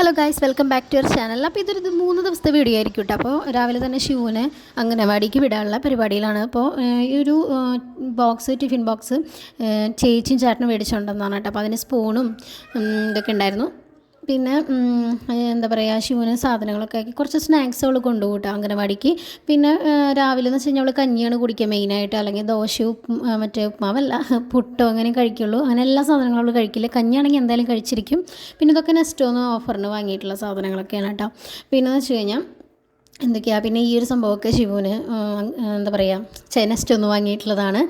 Hello guys welcome back to your channel അപ്പോൾ ഇതൊരു ഇത് മൂന്ന് ദിവസത്തെ വീഡിയോ ആയിരിക്കും കേട്ടോ അപ്പോൾ രാവിലെ തന്നെ ഷൂവിന് അംഗനവാടിക്ക് വിടാനുള്ള പരിപാടിയിലാണ്. അപ്പോൾ ഈ ഒരു ബോക്സ് ടിഫിൻ ബോക്സ് ചേച്ചിയും ചേട്ടനും മേടിച്ചുകൊണ്ടെന്നാണ് കേട്ടോ അപ്പോൾ അതിന് സ്പൂണും ഇതൊക്കെ ഉണ്ടായിരുന്നു. പിന്നെ എന്താ പറയുക ശിവന് സാധനങ്ങളൊക്കെ ആക്കി കുറച്ച് സ്നാക്സ് അവൾ അംഗനവാടിക്ക്. പിന്നെ രാവിലെ എന്ന് വെച്ച് കഴിഞ്ഞാൽ അവൾ കഞ്ഞിയാണ് കുടിക്കുക മെയിനായിട്ട്. അല്ലെങ്കിൽ ദോശ മറ്റേ ഉപ്മാവല്ല പുട്ടോ അങ്ങനെ കഴിക്കുള്ളൂ. അങ്ങനെ എല്ലാ സാധനങ്ങളും അവൾ കഴിക്കില്ല. കഞ്ഞിയാണെങ്കിൽ എന്തായാലും കഴിച്ചിരിക്കും. പിന്നെ ഇതൊക്കെ നെസ്റ്റോന്ന് ഓഫറിന് വാങ്ങിയിട്ടുള്ള സാധനങ്ങളൊക്കെയാണ് കേട്ടോ. പിന്നെ എന്ന് വെച്ച് കഴിഞ്ഞാൽ എന്തൊക്കെയാണ് പിന്നെ ഈ ഒരു സംഭവമൊക്കെ ശിവുവിന് എന്താ പറയുക ചെനസ്റ്റ് ഒന്ന് വാങ്ങിയിട്ടുള്ളതാണ്.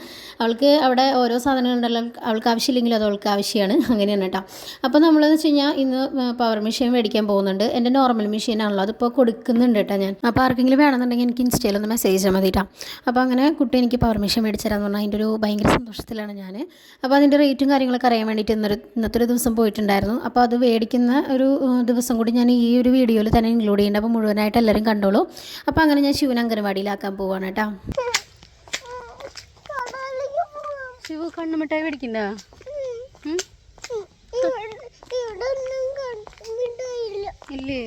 അവൾക്ക് അവിടെ ഓരോ സാധനങ്ങൾ ഉണ്ടല്ലോ അവൾക്ക് ആവശ്യമില്ലെങ്കിലും അത് അവൾക്ക് ആവശ്യമാണ്. അങ്ങനെയാണ് കേട്ടോ. അപ്പോൾ നമ്മളെന്ന് വെച്ച് കഴിഞ്ഞാൽ ഇന്ന് പവർ മെഷീൻ മേടിക്കാൻ പോകുന്നുണ്ട്. എന്റെ നോർമൽ മെഷീനാണല്ലോ അതിപ്പോൾ കൊടുക്കുന്നുണ്ട് കേട്ടോ ഞാൻ. അപ്പോൾ ആർക്കെങ്കിലും വേണമെന്നുണ്ടെങ്കിൽ എനിക്ക് ഇൻസ്റ്റയിലൊന്ന് മെസ്സേജ് ചെയ്താൽ മതി കേട്ടോ. അപ്പോൾ അങ്ങനെ കുട്ടി എനിക്ക് പവർ മെഷീൻ മേടിച്ചു തരാമെന്ന് പറഞ്ഞാൽ അതിന്റെ ഒരു ഭയങ്കര സന്തോഷത്തിലാണ് ഞാൻ അപ്പോൾ അതിന്റെ റേറ്റും കാര്യങ്ങളൊക്കെ അറിയാൻ വേണ്ടിയിട്ട് ഇന്നൊരു ഇന്നത്തെ ഒരു ദിവസം പോയിട്ടുണ്ടായിരുന്നു. അപ്പോൾ അത് മേടിക്കുന്ന ഒരു ദിവസം കൂടി ഞാൻ ഈ ഒരു വീഡിയോയിൽ തന്നെ ഇൻക്ലൂഡ് ചെയ്യുന്നുണ്ട്. അപ്പോൾ മുഴുവനായിട്ട് എല്ലാവരും കണ്ടോളൂ. അപ്പോൾ അങ്ങനെ ഞാൻ ശിവൻ അംഗനവാടിയിലാക്കാൻ പോവാണ് കേട്ടോ. ശിവ കണ്ണുമിട്ടായി മേടിക്കണ്ട ഇല്ലേ?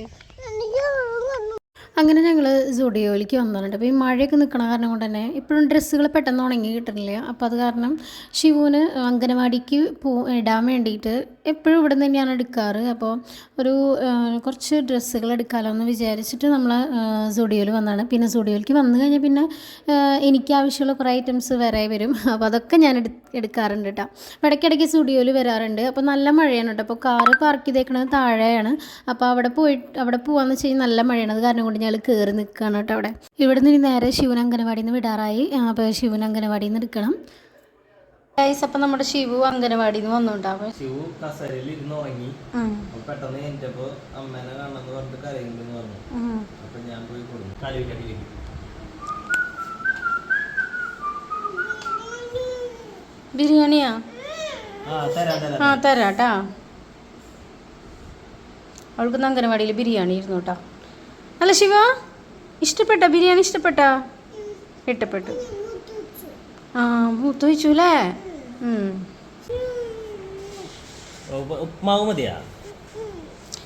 അങ്ങനെ ഞങ്ങൾ സുഡിയോയിലേക്ക് വന്നിട്ടുണ്ട്. അപ്പോൾ ഈ മഴയൊക്കെ നിൽക്കണ കാരണം കൊണ്ട് തന്നെ ഇപ്പോഴും ഡ്രസ്സുകൾ പെട്ടെന്ന് ഉണങ്ങി കിട്ടുന്നില്ല അപ്പോൾ അത് കാരണം ശിവുവിന് അംഗനവാടിക്ക് പോ ഇടാൻ വേണ്ടിയിട്ട് എപ്പോഴും ഇവിടെ നിന്ന് തന്നെയാണ് എടുക്കാറ്. അപ്പോൾ ഒരു കുറച്ച് ഡ്രസ്സുകൾ എടുക്കാമല്ലോ എന്ന് വിചാരിച്ചിട്ട് നമ്മൾ സുഡിയോയിൽ വന്നതാണ് പിന്നെ സുഡിയോയിലേക്ക് വന്നു കഴിഞ്ഞാൽ പിന്നെ എനിക്ക് ആവശ്യമുള്ള കുറേ ഐറ്റംസ് വരെ വരും. അപ്പോൾ അതൊക്കെ ഞാൻ എടു എടുക്കാറുണ്ട് കേട്ടോ ഇടയ്ക്കിടയ്ക്ക് സ്റ്റുഡിയോയിൽ വരാറുണ്ട്. അപ്പോൾ നല്ല മഴയാണ് കേട്ടോ അപ്പോൾ കാറ് പാർക്ക് ചെയ്തേക്കണത് താഴെയാണ്. അപ്പോൾ അവിടെ പോയി അവിടെ പോകാമെന്ന് വെച്ച് കഴിഞ്ഞാൽ നല്ല മഴയാണ്. അത് കാരണം കൊണ്ട് ഞങ്ങൾ കയറി നിൽക്കുകയാണ് കേട്ടോ അവിടെ. ഇവിടെ നിന്ന് ഇനി നേരെ ശിവൻ അംഗനവാടിയിൽ നിന്ന് വിടാറായി. അപ്പോൾ ശിവൻ അംഗനവാടിയിൽ നിന്ന് എടുക്കണം. ഗൈസ് അപ്പൊ നമ്മുടെ ശിവു അംഗനവാടിയിൽ നിന്ന് വന്നുണ്ടാവും. ശിവു കസരയിൽ ഇരുന്ന് ഉറങ്ങി. പെട്ടെന്ന് കഴിഞ്ഞപ്പോ അമ്മേനെ കാണണമെന്ന് പറഞ്ഞിട്ട് കരയുണ്ടെന്ന് പറഞ്ഞു. അപ്പൊ ഞാൻ പോയി കളിയിലേക്ക് ബിരിയാണിയാ? ആ തരാട്ടാ. അവൾക്ക് അംഗനവാടിയിൽ ബിരിയാണി ഇരുന്നു കേട്ടോ. അല്ല ശിവ ഇഷ്ടപ്പെട്ട ബിരിയാണി ഇഷ്ടപ്പെട്ട? ഇഷ്ടപ്പെട്ടു. ആ മൂത്ത് വെച്ചു അല്ലേ? എന്ന് ഉപ്പ- ഉപ്മാവ് മതിയാ?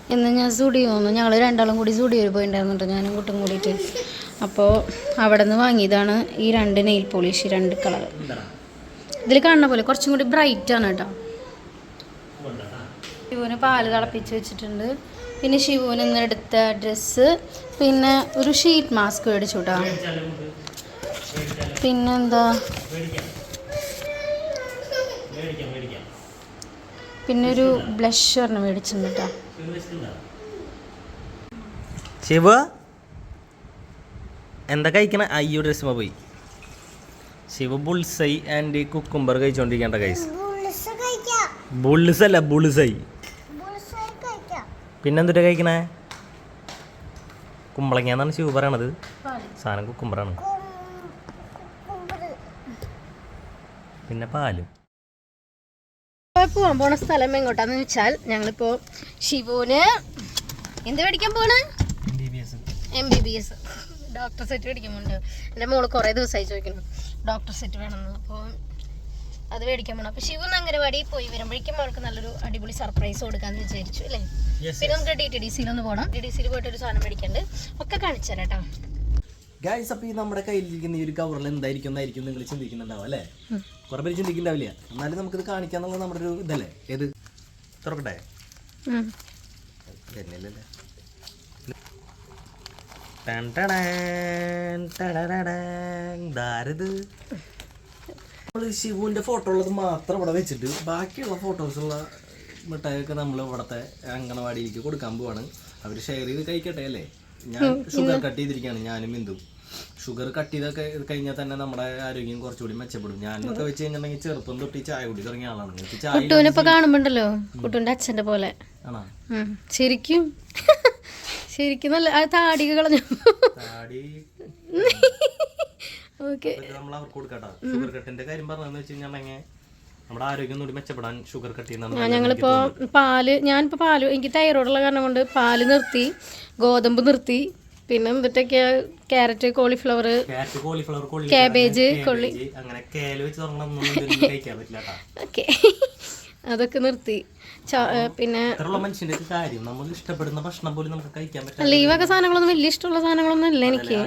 ഇന്ന് ഞാൻ സ്റ്റുഡിയോ വന്നു. ഞങ്ങൾ രണ്ടാളും കൂടി സ്റ്റുഡിയോയിൽ പോയിട്ടുണ്ടായിരുന്നു ഞാനും കുട്ടും കൂടിയിട്ട്. അപ്പോൾ അവിടെ നിന്ന് വാങ്ങിയതാണ് ഈ രണ്ട് നെയിൽ പോളിഷ് രണ്ട് കളർ ഇതിൽ കാണുന്ന പോലെ കുറച്ചും കൂടി ബ്രൈറ്റ് ആണ് കേട്ടോ. ഇവന് പാൽ തിളപ്പിച്ച് വെച്ചിട്ടുണ്ട്. പിന്നെ ശിവുവിന് ഇന്ന് എടുത്ത ഡ്രസ്സ് പിന്നെ ഒരു ഷീറ്റ് മാസ്ക് മേടിച്ചു കേട്ടോ പിന്നെന്താ? മേടിക്കാം മേടിക്കാം പിന്നെ ഒരു ബ്ലഷറിന് മേടിച്ചിട്ടുണ്ട് കേട്ടോ ശിവ എന്താ കഴിക്കണ? അയ്യോ ഡ്രസ്സുമ പോയി. ശിവ ബുൾസൈ ആൻഡ് കുക്കുംബർ കഴിച്ചോണ്ടിരിക്കേണ്ട കൈസ് ബുൾസ് അല്ല ബുൾസൈ. പിന്നെന്തിട്ടാ കഴിക്കണേ? കുമ്പളങ്ങാന്നാണ് ശിവ പറയണത്. സാധനം കുക്കുമ്പറാണ്. പിന്നെ പാൽ. പോവാൻ പോണ സ്ഥലം എങ്ങോട്ടാന്ന് വെച്ചാൽ ഞങ്ങളിപ്പോ ശിവുന് എന്ത് പഠിക്കാൻ പോണ്? M B B S doctor set മേടിക്കുന്നുണ്ട് എന്റെ മോൾ കുറേ ദിവസമായി ചോദിക്കുന്നു. ഡോക്ടർ സെറ്റ് വേണമെന്ന് അപ്പോൾ അത് മേടിക്കാൻ പോണം. അപ്പൊ ശിവൻ അംഗനവാടി പോയി വരുമ്പോഴേക്കും അവൾക്ക് നല്ലൊരു അടിപൊളി സർപ്രൈസ് കൊടുക്കാന്ന് വിചാരിച്ചു അല്ലേ? പിന്നെ നമുക്ക് ഡി ടി ഡി സിയിൽ ഒന്ന് പോകണം ഡി ഡി സിയിൽ പോയിട്ട് ഒരു സാധനം മേടിക്കണ്ട് ഒക്കെ കാണിച്ചു തരാം കേട്ടോ ഗൈസ് അപ്പൊ ഈ നമ്മുടെ കയ്യിലിരിക്കുന്ന ഈ ഒരു കവറിൽ എന്തായിരിക്കും എന്നായിരിക്കും നിങ്ങൾ ചിന്തിക്കുന്നുണ്ടാവും അല്ലേ? കുറെ പേര് ചിന്തിക്കുന്നുണ്ടാവില്ല. എന്നാലും നമുക്കിത് കാണിക്കാന്നുള്ളത് നമ്മുടെ ഒരു ഇതല്ലേ? ഏത്? തുറക്കട്ടെ? തന്നെയല്ലേ ടൻ ടടാൻ, ടടടടാൻ. ഇതാരത്? നമ്മൾ ശിവുവിന്റെ ഫോട്ടോ ഉള്ളത് മാത്രം ഇവിടെ വെച്ചിട്ട് ബാക്കിയുള്ള ഫോട്ടോസുള്ള മിഠായിയൊക്കെ നമ്മൾ ഇവിടത്തെ അങ്കണവാടിയിലേക്ക് കൊടുക്കാൻ പോവാണ്. അവർ ഷെയർ ചെയ്ത് കഴിക്കട്ടെ അല്ലേ? ഞാൻ ഷുഗർ കട്ട് ചെയ്തിരിക്കുകയാണ് ഞാനും ബിന്ദു ഷുഗർ കട്ട് ചെയ്തൊക്കെ കഴിഞ്ഞാൽ തന്നെ നമ്മുടെ ആരോഗ്യം കുറച്ചുകൂടി മെച്ചപ്പെടും. ഞാനൊക്കെ വെച്ച് കഴിഞ്ഞിട്ടുണ്ടെങ്കിൽ ചെറുപ്പം തൊട്ട് ചായ കുടി തുടങ്ങിയ ആളാണ്. കുട്ടുവിനെ ഇപ്പൊ കാണുമ്പോണ്ടല്ലോ? കുട്ടുവിന്റെ അച്ഛന്റെ പോലെ. ആണോ? ശരിക്കും. ശരിക്കും നല്ല ആ താടിക കളഞ്ഞു. താടി. നമ്മൾ അവർക്ക് കൊടുക്കട്ടോ. ഷുഗർ കട്ടിന്റെ കാര്യം പറഞ്ഞതെന്ന് വെച്ച് കഴിഞ്ഞാൽ നമ്മുടെ ആരോഗ്യം കൂടി മെച്ചപ്പെടാൻ ഷുഗർ കട്ട് ചെയ്യുന്ന ഞങ്ങളിപ്പോ പാൽ ഞാനിപ്പോ പാൽ എനിക്ക് തൈറോയിഡുള്ള കാരണം കൊണ്ട് പാൽ നിർത്തി ഗോതമ്പ് നിർത്തി പിന്നെ എന്തിട്ടൊക്കെയാ ക്യാരറ്റ് കോളിഫ്ലവർ കാബേജ് കൊള്ളി അങ്ങനെ കേൽ വെച്ച് തുടങ്ങണം അതൊക്കെ നിർത്തി. പിന്നെ കാര്യം. നമ്മൾ ഇഷ്ടപ്പെടുന്ന ഭക്ഷണം പോലും നമുക്ക് കഴിക്കാൻ പറ്റില്ല. അല്ല ഈ വക സാധനങ്ങളൊന്നും വലിയ ഇഷ്ടമുള്ള സാധനങ്ങളൊന്നും ഇല്ല എനിക്ക്.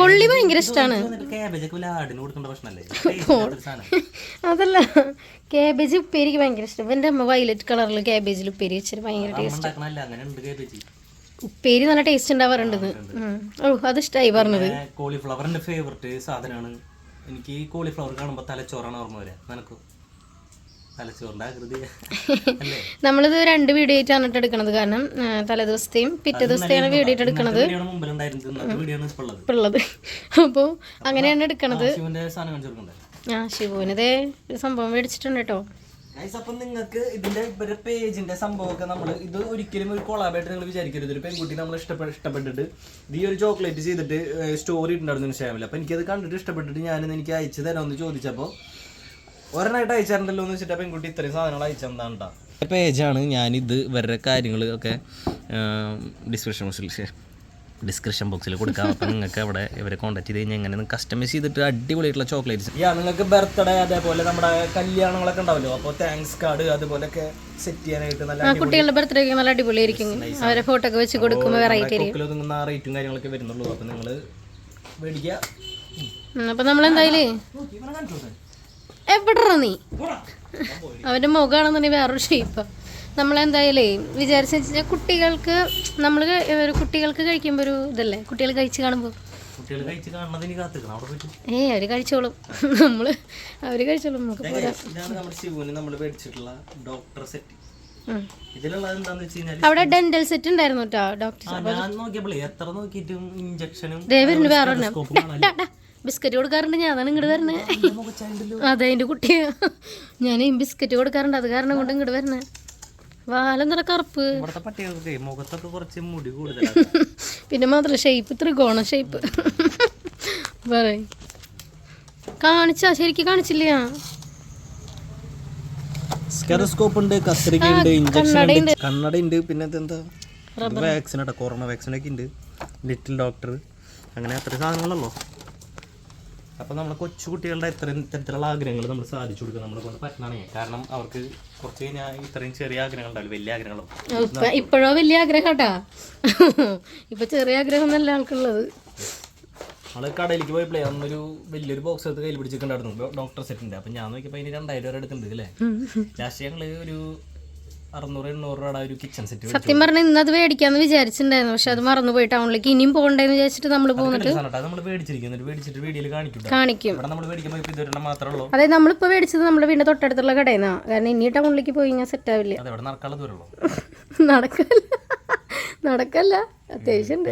കൊള്ളി ഭയങ്കര ഇഷ്ടമാണ് അതല്ല കാബേജ് ഉപ്പേരിക്ക് ഭയങ്കര ഇഷ്ടം. എന്റെ അമ്മ വയലറ്റ് കളറിൽ കാബേജിൽ ഉപ്പേരി വെച്ചിട്ട് ഭയങ്കര ടേസ്റ്റ് ഉപ്പേരി നല്ല ടേസ്റ്റ് ഉണ്ടാവാറുണ്ട് ഓ അത് ഇഷ്ടമായി പറഞ്ഞത്. കോളിഫ്ലവറിന്റെ ഫേവററ്റ് സാധനമാണ് എനിക്ക് കോളിഫ്ലവർ കാണുമ്പോൾ തലച്ചോറാണ് ഓർമ്മ വരിക നിനക്കും. നമ്മളിത് രണ്ട് വീഡിയോ ആയിട്ടാണ് ഇട്ട് എടുക്കണത് കാരണം തലേദിവസത്തെയും പിറ്റേ ദിവസത്തെയാണ് വീഡിയോ ആയിട്ട് എടുക്കണത്. ഉള്ളത് അപ്പോൾ അങ്ങനെയാണ് എടുക്കണത്. ആ ശിവുവിനതേ ഒരു സംഭവം മേടിച്ചിട്ടുണ്ട് കേട്ടോ. അപ്പം നിങ്ങൾക്ക് ഇതിന്റെ ഇവരുടെ പേജിന്റെ സംഭവമൊക്കെ നമ്മൾ ഇത് ഒരിക്കലും ഒരു കൊളാബായിട്ട് നിങ്ങൾ വിചാരിക്കരുത്. ഒരു പെൺകുട്ടി നമ്മൾ ഇഷ്ടപ്പെട്ട് ഇഷ്ടപ്പെട്ടിട്ട് ഇത് ഈ ഒരു ചോക്ലേറ്റ് ചെയ്തിട്ട് സ്റ്റോറി ഇട്ടുണ്ടായിരുന്നു ഇൻസ്റ്റാഗ്രാമിൽ അപ്പം എനിക്കത് കണ്ടിട്ട് ഇഷ്ടപ്പെട്ടിട്ട് ഞാനിന്ന് എനിക്ക് അയച്ചു തരാമെന്ന് ചോദിച്ചപ്പോൾ ഒരെണ്ണമായിട്ട് അയച്ചാറുണ്ടല്ലോ എന്ന് വെച്ചിട്ട് പെൺകുട്ടി ഇത്രയും സാധനങ്ങൾ അയച്ചെന്താണ്ടാ? പേജാണ്. ഞാനിത് ഇവരുടെ കാര്യങ്ങൾ ഒക്കെ ഡിസ്ക്രിപ്ഷൻ ബോക്സിൽ ഡിസ്ക്രിപ്ഷൻ ബോക്സിൽ കൊടുക്കാം. അപ്പം നിങ്ങൾക്ക് അവിടെ ഇവരെ കോൺടാക്ട് ചെയ്ത് കഴിഞ്ഞാൽ എങ്ങനെ കസ്റ്റമൈസ് ചെയ്തിട്ട് അടിപൊളിയായിട്ടുള്ള ചോക്ലേറ്റ്സ് യാ നിങ്ങൾക്ക് ബർത്ത്ഡേ അതേപോലെ നമ്മുടെ കല്യാണങ്ങളൊക്കെ ഉണ്ടാവല്ലോ? അപ്പോൾ താങ്ക്സ് കാർഡ് അതുപോലൊക്കെ സെറ്റ് ചെയ്യാനായിട്ട് നല്ല കുട്ടികളുടെ ബർത്ത്ഡേ നല്ല അടിപൊളിയായിരിക്കും. അവരെ ഫോട്ടോ ഒക്കെ വെച്ച് കൊടുക്കുമ്പോൾ വെറൈറ്റി ആയിരിക്കും. ആ റേറ്റും കാര്യങ്ങളൊക്കെ വരുന്നുള്ളൂ. അപ്പോൾ നിങ്ങൾ മേടിക്കുക അപ്പം നമ്മൾ. എവിടെ നീ. അവന്റെ മുഖമാണെന്നുണ്ടെങ്കിൽ വേറൊരു ഷേപ്പ് നമ്മളെന്തായാലേ വിചാരിച്ച വെച്ചാൽ കുട്ടികൾക്ക് നമ്മൾ കുട്ടികൾക്ക് കഴിക്കുമ്പോൾ ഒരു ഇതല്ലേ? കുട്ടികൾ കഴിച്ച് കാണുമ്പോൾ പോയിട്ട്. ഏ അവർ കഴിച്ചോളും. നമ്മൾ അവർ കഴിച്ചോളും. നമുക്ക് അവിടെ ഡെന്റൽ സെറ്റ് ഉണ്ടായിരുന്നു കേട്ടോ ഡോക്ടർ വേറെ ബിസ്ക്കറ്റ് കൊടുക്കാറുണ്ട്. ഞാൻ അതാണ് ഇങ്ങോട്ട് വരണേ. അതെ എന്റെ കുട്ടി. ഞാൻ ഈ ബിസ്ക്കറ്റ് കൊടുക്കാറുണ്ട്. അത് കാരണം കൊണ്ട് ഇങ്ങോട്ട് വരണേ. വാലെന്തറ കറുപ്പ്. മുഖത്തൊക്കെ കുറച്ച് മുടി കൂടുതലാണ് പിന്നെ മാത്രം ഷേപ്പ് ത്രികോണ ഷേപ്പ് പറയും. കാണിച്ചാ ശരിക്ക് കാണിച്ചില്ല. സ്റ്റെറോസ്കോപ്പ് ഉണ്ട് കത്രിക ഉണ്ട് ഇഞ്ചക്ഷൻ ഉണ്ട്. കണ്ണട ഉണ്ട്. പിന്നെ ഇതെന്താ? വാക്സിൻ കൊറോണ വാക്സിൻ ഒക്കെ ഉണ്ട്. ലിറ്റിൽ ഡോക്ടർ അങ്ങനെ അത്ര സാധനങ്ങളല്ലോ അപ്പോൾ നമ്മുടെ കൊച്ചു കുട്ടികളുടെ എത്ര ഇത്തരത്തിലുള്ള ആഗ്രഹങ്ങൾ നമ്മൾ സാധിച്ചു കൊടുക്കുക നമ്മളെ കൊണ്ട് പറ്റണേ കാരണം അവർക്ക് കുറച്ച് കഴിഞ്ഞാൽ ഇത്രയും ചെറിയ ആഗ്രഹങ്ങൾ ഉണ്ടാവില്ല വലിയ ആഗ്രഹങ്ങളും. ഇപ്പൊ ഇപ്പോഴോ വലിയ ആഗ്രഹം കേട്ടാ? ഇപ്പൊ ചെറിയ ആഗ്രഹം എന്നല്ല ആൾക്കുള്ളത്. നമ്മൾ കടയിലേക്ക് പോയപ്പോഴേ അന്നൊരു വലിയൊരു ബോക്സ് എടുത്ത് കയ്യിൽ പിടിച്ചിട്ടുണ്ടായിരുന്നു. ഡോക്ടർ സെറ്റിന്റെ അപ്പം ഞാൻ നോക്കിയപ്പോൾ അതിന് രണ്ടായിരം രൂപ എടുത്തിട്ടുണ്ട് അല്ലേ? ലാസ്റ്റ് ഞങ്ങൾ ഒരു അറുന്നൂറ് എണ്ണൂറ് രൂപയുടെ ഒരു കിച്ചൺ സെറ്റ് സത്യം പറഞ്ഞാൽ ഇന്നത് അത് മേടിക്കാന്ന് വിചാരിച്ചിട്ടുണ്ടായിരുന്നു. പക്ഷെ അത് മറന്നു പോയി. ടൗണിലേക്ക് ഇനിയും പോകണ്ടെന്ന് വിചാരിച്ചിട്ട് നമ്മൾ പോകുന്നിട്ട് നമ്മൾ മേടിച്ചിട്ട് വീഡിയോയിൽ കാണിക്കും കാണിക്കും. ഇവിടെ നമ്മൾ മേടിക്കുമ്പോൾ ഇപ്പോൾ ഇതൊരെണ്ണം മാത്രമേ ഉള്ളൂ. അതായത് നമ്മളിപ്പോൾ മേടിച്ചത് നമ്മുടെ വീടിന്റെ തൊട്ടടുത്തുള്ള കടയിൽ നിന്നാണ് കാരണം ഇനി ടൗണിലേക്ക് പോയി കഴിഞ്ഞാൽ സെറ്റ് ആവില്ല. നടക്കാനുള്ള ദൂരമുള്ളൂ നടക്കല്ല. നടക്കല്ല. അത്യാവശ്യം ഉണ്ട്.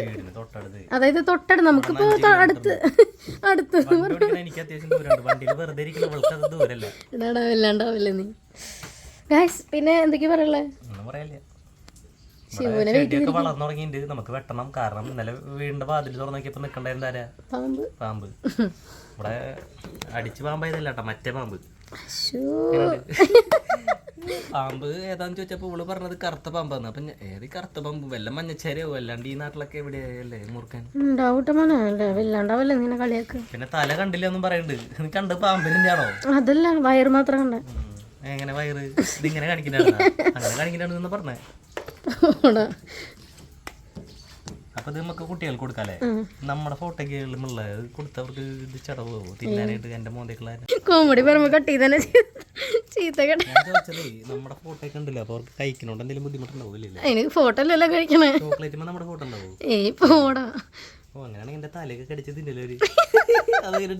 അതായത് തൊട്ടടുത്ത്. നമുക്കിപ്പോ അടുത്ത്. അടുത്ത്. എനിക്ക് അത്യാവശ്യം വണ്ടിയിൽ വെറുതെ ഇരിക്കുന്ന നീ. ഗായ്സ് പിന്നെ എന്തൊക്കെയാ ചെടിയൊക്കെ വളർന്നു തുടങ്ങിയിട്ടുണ്ട്. നമുക്ക് വെട്ടണം. കാരണം ഇന്നലെ വീണ്ട വാതിൽ തുറന്നു നോക്കിയപ്പോൾ നിൽക്കണ്ടായിരുന്നു ആരാ? പാമ്പ്. ഇവിടെ അടിച്ച് പാമ്പായതല്ല കേട്ടോ മറ്റേ പാമ്പ്. പാമ്പ് ഏതാന്ന് ചോദിച്ചപ്പോ ഇവൾ പറഞ്ഞത് കറുത്ത പാമ്പാന്ന്. അപ്പൊ ഏത് കറുത്ത പാമ്പ്? വല്ല മഞ്ഞച്ചേരയോ? അല്ലാണ്ട് ഈ നാട്ടിലൊക്കെ എവിടെയല്ലേ മുറുക്കാൻ? പിന്നെ തല കണ്ടില്ല എന്നും പറയുന്നുണ്ട് നീ കണ്ട് പാമ്പിന്റെ ആണോ അതല്ല വയറ് മാത്രം കണ്ട. എങ്ങനെ വയറ്? ഇതിങ്ങനെ കാണിക്കുന്നതാണ് അങ്ങനെ കാണിക്കുന്നതാണെന്ന് പറഞ്ഞേ. അപ്പൊ ഇത് നമുക്ക് കുട്ടികൾക്ക് കൊടുക്കാല്ലേ? നമ്മുടെ ഫോട്ടോക്കുള്ള കൊടുത്തവർക്ക് ഇത് ചടവ്? തിന്നാനായിട്ട് എന്റെ മോന്തേക്കുള്ള കോമഡി പറയുമ്പോ കട്ടി തന്നെ നമ്മുടെ ഫോട്ടോ ഒക്കെ ഉണ്ടല്ലോ അപ്പൊ അവർക്ക് കഴിക്കണോണ്ട് എന്തെങ്കിലും ബുദ്ധിമുട്ടുണ്ടാവില്ലേ ഫോട്ടോ അല്ലല്ലോ കഴിക്കണേ. ചോക്ലേറ്റുമ്പോ നമ്മുടെ ഫോട്ടോ ഉണ്ടാവും? ഏയ് പോടാ. ഓ അങ്ങനെയാണെങ്കിൽ എന്റെ തലയൊക്കെ കടിച്ച് തിന്നല്ലോ അതങ്ങനെ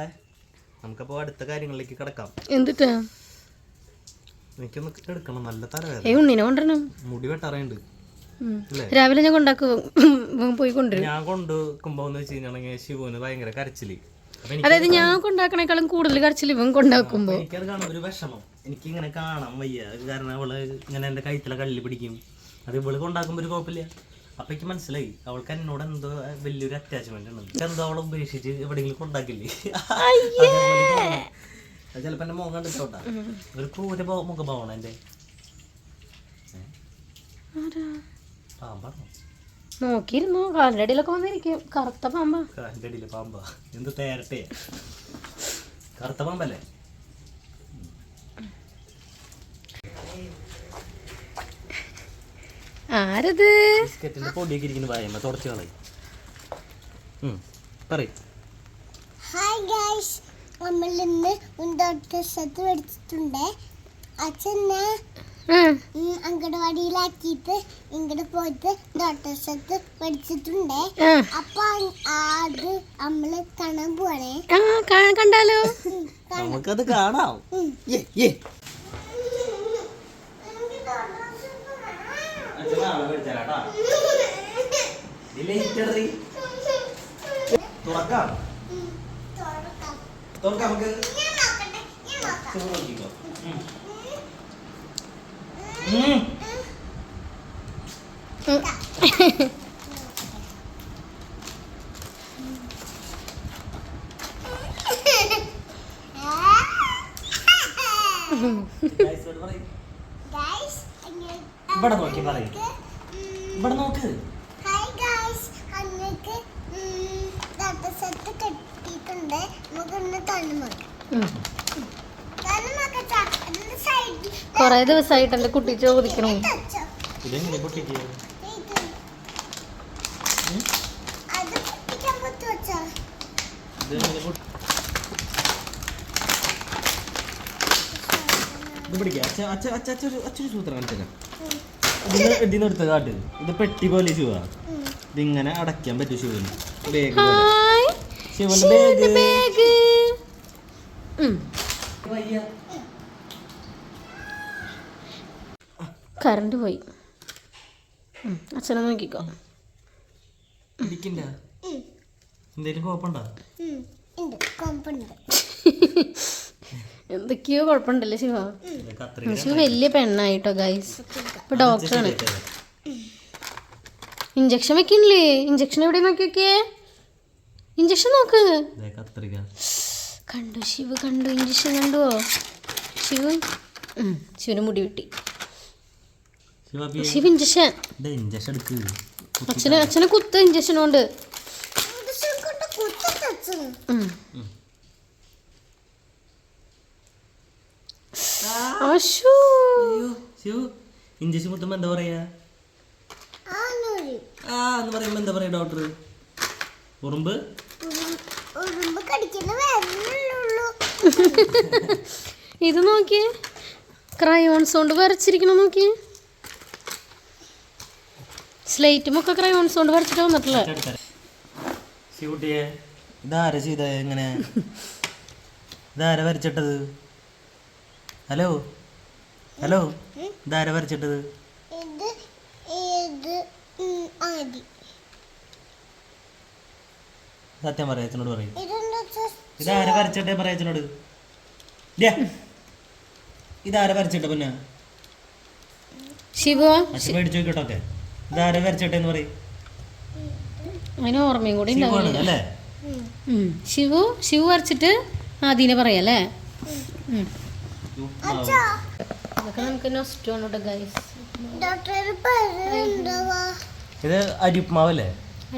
ഇതോടെ നമുക്കപ്പോ അടുത്ത കാര്യങ്ങളിലേക്ക് കിടക്കാം. എന്തിട്ടാ? എനിക്കൊന്ന് എടുക്കണം നല്ല തലവേദന. മുടി വെട്ടാറുണ്ട് ഉം. രാവിലെ ഞാൻ കൊണ്ടാക്കും. പോയി കൊണ്ടുവരും ഞാൻ കൊണ്ടുവെക്കുമ്പോ എന്ന് വെച്ച് കഴിഞ്ഞാണെങ്കിൽ ശിവന് ഭയങ്കര കരച്ചിൽ. അതായത് ഞാൻ കൊണ്ടാക്കണേക്കാളും കൂടുതൽ കരച്ചിൽ ഇവൻ കൊണ്ടാക്കുമ്പോ. എനിക്കത് കാണാൻ ഒരു വിഷമം. എനിക്ക് ഇങ്ങനെ കാണാൻ വയ്യ. കാരണം അവൾ ഇങ്ങനെ എന്റെ കഴുത്തിലെ കള്ളി പിടിക്കും. അത് ഇവൾ കൊണ്ടാക്കുമ്പോ ഒരു കുഴപ്പമില്ല. അപ്പൊ എനിക്ക് മനസ്സിലായി. അവൾക്ക് എന്നോട് എന്തോ വലിയൊരു അറ്റാച്ച്മെന്റ് ഉണ്ട്. എന്തോ അവളെ ഉപേക്ഷിച്ച് എവിടെയെങ്കിലും കൊണ്ടാക്കില്ലേ ചിലപ്പോ എന്റെ മുഖം കണ്ടിട്ടോട്ടാ. ഒരു പൂര മുഖഭാവമാണ് എന്റെ? പാമ്പാണോ? നോക്കിയിരുന്നു? കാലിന്റെ അടിയിലൊക്കെ വന്നിരിക്കും. കറുത്ത പാമ്പാ. കാലിന്റെ അടിയിലെ പാമ്പാ. എന്ത് തേരട്ടെ? കറുത്ത പാമ്പല്ലേ? ആരത്? ബിസ്ക്കറ്റിന്റെ പൊടിയൊക്കെ ഇരിക്കുന്ന വായമ്മ തുടച്ചു കളയും. പറയും. ഹായ് ഗൈസ് നമ്മൾ ഇന്ന് ഉണ്ടോട്ടത്ത് മേടിച്ചിട്ടുണ്ട് അച്ഛനെ അങ്കണവാടിയിലാക്കിയിട്ട് ഇങ്ങോട്ട് പോയിട്ട് ഡോട്ടസത്ത് പഠിച്ചിട്ടുണ്ട് അപ്പൊ അത് നമ്മൾ കാണാൻ പോവാണേ. കണ്ടാലോ. നമുക്കത് കാണാം ഉം. ഏ, ഏ. അച്ഛൻ നാളെ മേടിച്ചേരാട്ടാ. ഇതിലെ ഇറ്ററി. തുറക്കാം തുറക്കാം. നമുക്ക്. ചോറ് നോക്കിക്കോ. ഉം. ഇവിടെ നോക്കി പറയും. ഇവിടെ നോക്ക്. കൊറേ ദിവസമായിട്ട് എന്റെ കുട്ടി ചോദിക്കണു. ഇതെങ്ങനെ പൊട്ടിക്കുക ഇത്. അച്ഛ അച്ഛ അച്ഛ അച്ഛ അച്ഛ ഒരു സൂത്രം കാണിച്ചേക്കാം ഇതിന് ഇതിന് എടുത്ത കാട്ട് ഇത് പെട്ടി പോലെ ഉം. ഇതിങ്ങനെ അടയ്ക്കാൻ പറ്റും ശിവന്. ബാഗ് പോലെ. ശിവന്റെ ബാഗ്. ബാഗ്. കറണ്ട് പോയി. അച്ഛനെ നോക്കിക്കോ. എന്തേലും കുഴപ്പമുണ്ടോ ഉം. എന്തൊക്കെയോ കുഴപ്പമുണ്ടല്ലേ ശിവ? ശിവ വലിയ പെണ്ണായിട്ടോ ഗൈസ് ഇപ്പൊ ഡോക്ടറാണ് ഇഞ്ചക്ഷൻ വെക്കണില്ലേ? ഇഞ്ചക്ഷൻ എവിടെ നോക്കി നോക്കിയേ? ഇഞ്ചക്ഷൻ നോക്ക്. കണ്ടു ശിവ കണ്ടു ഇഞ്ചക്ഷൻ കണ്ടുവോ? ശിവ? ശിവന് മുടി വെട്ടി. ശിവ ശിവ ഇഞ്ചക്ഷൻ അച്ഛന് അച്ഛനെ കുത്ത് ഇഞ്ചക്ഷൻ കൊണ്ട് ഇഞ്ചക്ഷൻ കൊണ്ട് കുത്തച്ചു ഉം. അശോ ഇഞ്ചക്ഷൻ കുത്തുമ്പോ എന്താ പറയാ? ആ എന്ന് പറയുമ്പോ എന്താ പറയാ ഡോക്ടർ ഉറുമ്പ്? ഇത് നോക്കിയേ. ക്രയോൺസ് കൊണ്ട് വരച്ചിരിക്കണം നോക്കിയേ. സ്ലേറ്റും ഒക്കെ ക്രയോൺസ് കൊണ്ട് വരച്ചിട്ട് വന്നിട്ടില്ല ഇതാര ചെയ്ത എങ്ങനെ ഇതാര വരച്ചിട്ടത്? ഹലോ? ഹലോ ഇതാര വരച്ചിട്ടത്? സത്യം പറയാ അച്ഛനോട് പറയും. ഇതാര വരച്ചിട്ടേ പറയാ അച്ഛനോട്. ദേ, ഇതാര വരച്ചിട്ട പിന്നെ? ശിവ. മേടിച്ചു നോക്കിട്ടൊക്കെ ഇതാര വരച്ചിട്ടെന്ന് പറയും. അതിന് ഓർമ്മയും കൂടി. ശിവു ശിവു വരച്ചിട്ട് ആദീനെ പറയാല്ലേ അതൊക്കെ നമുക്ക് നൊസ്റ്റു ആണ് കേട്ടോ ഗൈസ് ഇത് അരി ഇത് അരിപ്പുമാവല്ലേ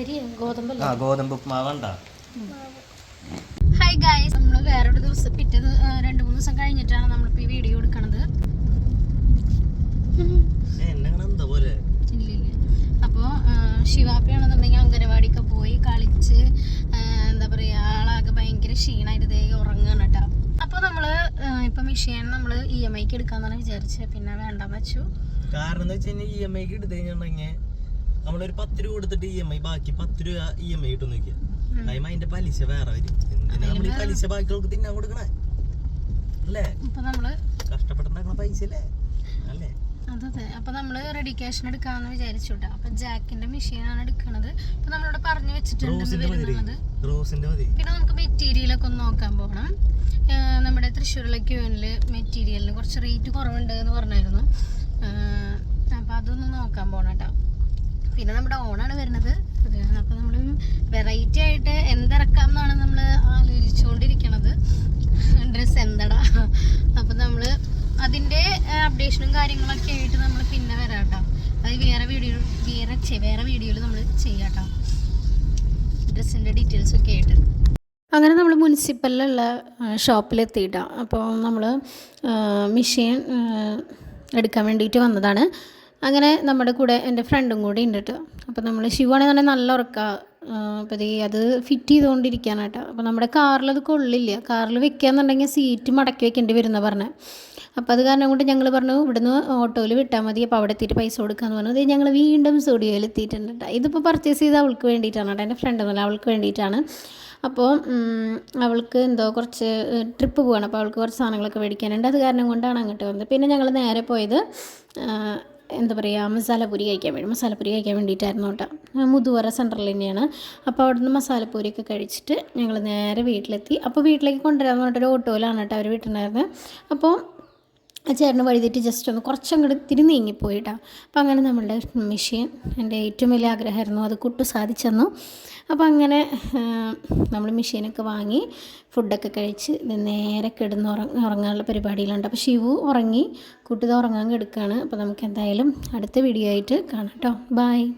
അരി ഗോതമ്പ് ആ ഗോതമ്പ് ഉപ്മാവണ്ട ഹായ് ഗൈസ് നമ്മൾ വേറൊരു ദിവസം പിറ്റേ രണ്ട് മൂന്ന് ദിവസം കഴിഞ്ഞിട്ടാണ് നമ്മളിപ്പോൾ ഈ വീഡിയോ എടുക്കണത്. അപ്പോൾ ശിവാപ്പിയാണെന്നുണ്ടെങ്കിൽ അംഗനവാടിയൊക്കെ പോയി കളിച്ച് എന്താ പറയുക ആളാകെ ഭയങ്കര ക്ഷീണമായിട്ട് ദേ ഉറങ്ങുകയാണ് കേട്ടോ. അപ്പോൾ നമ്മൾ ഇപ്പം മിഷീൻ നമ്മൾ ഇ എം ഐക്ക് എടുക്കാന്നാണ് വിചാരിച്ചത് പിന്നെ വേണ്ടെന്ന് വെച്ചു. കാരണം എന്താ വെച്ചാൽ ഇ എം ഐക്ക് എടുത്തു കഴിഞ്ഞിട്ടുണ്ടെങ്കിൽ നമ്മളൊരു പത്ത് രൂപ കൊടുത്തിട്ട് ഇ എം ഐ ബാക്കി പത്ത് രൂപ ഇ എം ഐ ഇട്ട് നോക്കിയാ അതിന് അതിന്റെ പലിശ വേറെ വരും. എന്തിനാ നമ്മൾ ഈ പലിശ ബാക്കിയുള്ളവർക്ക് തിന്നാൻ കൊടുക്കണേ? അല്ലേ? കഷ്ടപ്പെട്ടുണ്ടാക്കണ പൈസ അല്ലേ? അതെ അപ്പോൾ നമ്മൾ റെഡി ക്യാഷിന് എടുക്കാമെന്ന് വിചാരിച്ചു അപ്പൊ അപ്പോൾ മെഷീൻ മെഷീനാണ് എടുക്കുന്നത് അപ്പോൾ നമ്മളോട് പറഞ്ഞു വെച്ചിട്ടുണ്ട് വരുന്നത് പിന്നെ നമുക്ക് മെറ്റീരിയലൊക്കെ ഒന്ന് നോക്കാൻ പോകണം നമ്മുടെ തൃശ്ശൂരിലെ ക്യൂനിൽ മെറ്റീരിയലിന് കുറച്ച് റേറ്റ് കുറവുണ്ട് എന്ന് പറഞ്ഞായിരുന്നു. അപ്പോൾ അതൊന്ന് നോക്കാൻ പോകണം കേട്ടോ പിന്നെ നമ്മുടെ ഓണാണ് വരുന്നത്. അപ്പോൾ നമ്മൾ വെറൈറ്റി ആയിട്ട് എന്തിറക്കാം എന്നാണ് നമ്മൾ ആലോചിച്ചുകൊണ്ടിരിക്കണത്. ഡ്രസ്സ് എന്തടാ? അപ്പോൾ നമ്മൾ അതിന്റെ അപ്ഡേഷനും കാര്യങ്ങളൊക്കെ ആയിട്ട് നമ്മൾ പിന്നെ വരാം കേട്ടോ അത് വേറെ വീഡിയോ വേറെ വേറെ വീഡിയോയിൽ നമ്മൾ ചെയ്യാട്ടോ. ഡ്രസ്സിന്റെ ഡീറ്റെയിൽസ് ഒക്കെ ആയിട്ട്. അങ്ങനെ നമ്മൾ മുനിസിപ്പലിലുള്ള ഷോപ്പിലെത്തിയിട്ടാണ് അപ്പോൾ നമ്മൾ മെഷീൻ എടുക്കാൻ വേണ്ടിയിട്ട് വന്നതാണ്. അങ്ങനെ നമ്മുടെ കൂടെ എന്റെ ഫ്രണ്ടും കൂടി ഉണ്ട് കേട്ടോ അപ്പോൾ നമ്മൾ ശിവാണെങ്കിൽ തന്നെ നല്ല ഉറക്കുക അപ്പോൾ ഇത് അത് ഫിറ്റ് ചെയ്തുകൊണ്ടിരിക്കുകയാണ് കേട്ടോ അപ്പോൾ നമ്മുടെ കാറിൽ അത് കൊള്ളില്ല. കാറിൽ വെക്കുകയെന്നുണ്ടെങ്കിൽ സീറ്റ് മടക്കി വെക്കേണ്ടി വരുന്ന പറഞ്ഞത് അപ്പോൾ അത് കാരണം കൊണ്ട് ഞങ്ങൾ പറഞ്ഞു ഇവിടുന്ന് ഓട്ടോയിൽ വിട്ടാൽ മതി. അപ്പോൾ അവിടെ എത്തിയിട്ട് പൈസ കൊടുക്കാമെന്ന് പറഞ്ഞു. അത് ഞങ്ങൾ വീണ്ടും സ്റ്റുഡിയോയിൽ എത്തിയിട്ടുണ്ട്. കേട്ടോ ഇതിപ്പോൾ പർച്ചേസ് ചെയ്ത് അവൾക്ക് വേണ്ടിയിട്ടാണ് കേട്ടോ. എന്റെ ഫ്രണ്ട് എന്നല്ല അവൾക്ക് വേണ്ടിയിട്ടാണ്. അപ്പോൾ അവൾക്ക് എന്തോ കുറച്ച് ട്രിപ്പ് പോകണം അപ്പോൾ അവൾക്ക് കുറച്ച് സാധനങ്ങളൊക്കെ മേടിക്കാനുണ്ട്. അത് കാരണം കൊണ്ടാണ് അങ്ങോട്ട് വന്നത്. പിന്നെ ഞങ്ങൾ നേരെ പോയത് എന്താ പറയുക മസാലപ്പൂരി കഴിക്കാൻ വേണ്ടി. മസാലപ്പൂരി കഴിക്കാൻ വേണ്ടിയിട്ടായിരുന്നു കേട്ടോ. മുതുവറ സെന്ററിൽ തന്നെയാണ്. അപ്പോൾ അവിടുന്ന് മസാലപ്പൂരിയൊക്കെ കഴിച്ചിട്ട് ഞങ്ങൾ നേരെ വീട്ടിലെത്തി. അപ്പോൾ വീട്ടിലേക്ക് കൊണ്ടുവരാമെന്ന് പറഞ്ഞിട്ടൊരു ഓട്ടോയിലാണ് കേട്ടോ അവർ വീട്ടിലുണ്ടായിരുന്നത് അപ്പോൾ ആ ചേട്ടന് വഴിതെറ്റി ജസ്റ്റ് ഒന്ന് കുറച്ചങ്ങോട്ട് തിരി നീങ്ങിപ്പോയിട്ടാ. അപ്പം അങ്ങനെ നമ്മളുടെ മെഷീൻ എന്റെ ഏറ്റവും വലിയ ആഗ്രഹമായിരുന്നു അത് കുട്ടു സാധിച്ചെന്നു. അപ്പോൾ അങ്ങനെ നമ്മൾ മെഷീനൊക്കെ വാങ്ങി ഫുഡൊക്കെ കഴിച്ച് നേരെ കിടന്ന് ഉറങ്ങ ഉറങ്ങാനുള്ള പരിപാടിയിലുണ്ട്. അപ്പോൾ ശിവു ഉറങ്ങി കുട്ടി ഉറങ്ങാൻ കിടക്കുകയാണ് അപ്പോൾ നമുക്ക് എന്തായാലും അടുത്ത വീഡിയോ ആയിട്ട് കാണാം കേട്ടോ. ബായ്